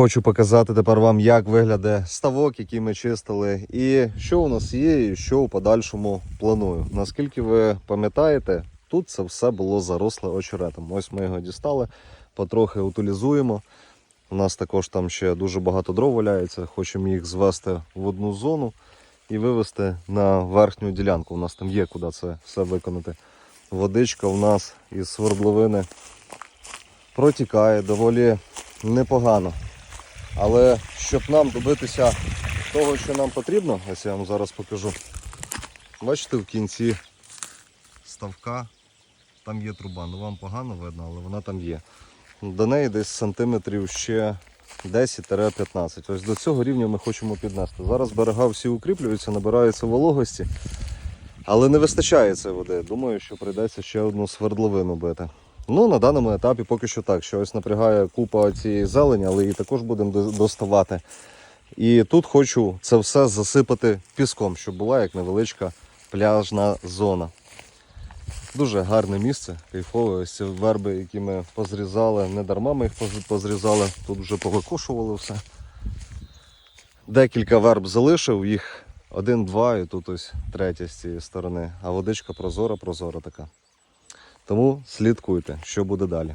Хочу показати тепер вам, як виглядає ставок, який ми чистили, і що у нас є, і що у подальшому планую. Наскільки ви пам'ятаєте, тут це все було заросле очеретом. Ось ми його дістали, потрохи утилізуємо. У нас також там ще дуже багато дров валяється. Хочемо їх звести в одну зону і вивести на верхню ділянку. У нас там є куди це все виконати. Водичка у нас із свердловини протікає доволі непогано. Але щоб нам добитися того, що нам потрібно, ось я вам зараз покажу. Бачите, в кінці ставка там є труба. Ну вам погано видно, але вона там є. До неї десь сантиметрів ще 10-15. Ось до цього рівня ми хочемо піднести. Зараз берега всі укріплюються, набираються вологості, але не вистачає цієї води. Думаю, що прийдеться ще одну свердловину бити. Ну, на даному етапі поки що так, що ось напрягає купа цієї зелені, але її також будемо доставати. І тут хочу це все засипати піском, щоб була як невеличка пляжна зона. Дуже гарне місце, кайфове. Ось ці верби, які ми позрізали, не дарма ми їх позрізали, тут вже повикошували все. Декілька верб залишив, їх один-два, і тут ось третя з цієї сторони. А водичка прозора, прозора така. Тому слідкуйте, що буде далі.